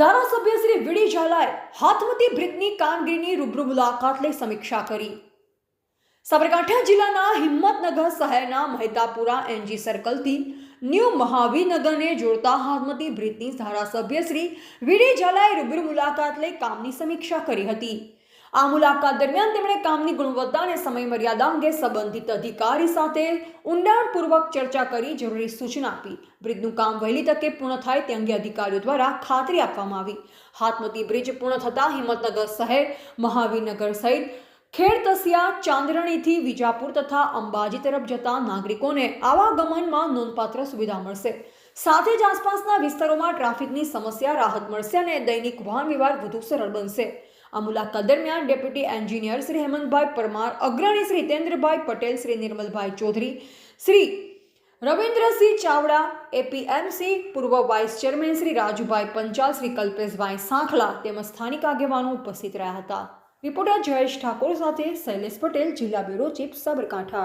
ધારાસભ્ય શ્રી વીડી ઝાલાએ હાથમતી બ્રિજની કામગીરીની રૂબરૂ મુલાકાત લઈ સમીક્ષા કરી. સાબરકાંઠા જિલ્લાના હિંમતનગર શહેરના મહેતાપુરા એનજી સર્કલથી ન્યૂ મહાવીરનગરને જોડતા હાથમતી બ્રિજની ધારાસભ્ય શ્રી વીડી ઝાલાએ રૂબરૂ મુલાકાત લઈ કામની સમીક્ષા કરી હતી. આ મુલાકાત દરમિયાન તેમણે કામની ગુણવત્તા અને સમય મર્યાદા અંગે સંબંધિત અધિકારી સાથે ઊંડાણપૂર્વક ચર્ચા કરી, જરૂરી સૂચના આપી. બ્રિજનું કામ વહેલી તકે પૂર્ણ થાય તે અંગે અધિકારીઓ દ્વારા ખાતરી આપવામાં આવી. હાથમતી બ્રિજ પૂર્ણ થતાં હિંમતનગર શહેર, મહાવીરનગર સહિત ખેડ તસિયા, ચાંદરણીથી વિજાપુર તથા અંબાજી તરફ જતા નાગરિકોને આવાગમનમાં નોંધપાત્ર સુવિધા મળશે. સાથે જ આસપાસના વિસ્તારોમાં ટ્રાફિકની સમસ્યા, રાહત મળશે અને દૈનિક વાહન વ્યવહાર વધુ સરળ બનશે. આ મુલાકાત દરમિયાન ડેપ્યુટી એન્જિનિયર શ્રી હેમંતભાઈ પરમાર, અગ્રણી શ્રી હિતેન્દ્રભાઈ પટેલ, શ્રી નિર્મલભાઈ ચૌધરી, શ્રી રવિન્દ્રસિંહ ચાવડા, એપીએમસી પૂર્વ વાઇસ ચેરમેન શ્રી રાજુભાઈ પંચાલ, શ્રી કલ્પેશભાઈ સાંખલા તેમજ સ્થાનિક આગેવાનો ઉપસ્થિત રહ્યા હતા. રિપોર્ટર જયેશ ઠાકોર સાથે શૈલેષ પટેલ, જિલ્લા બ્યુરો ચીફ સાબરકાંઠા.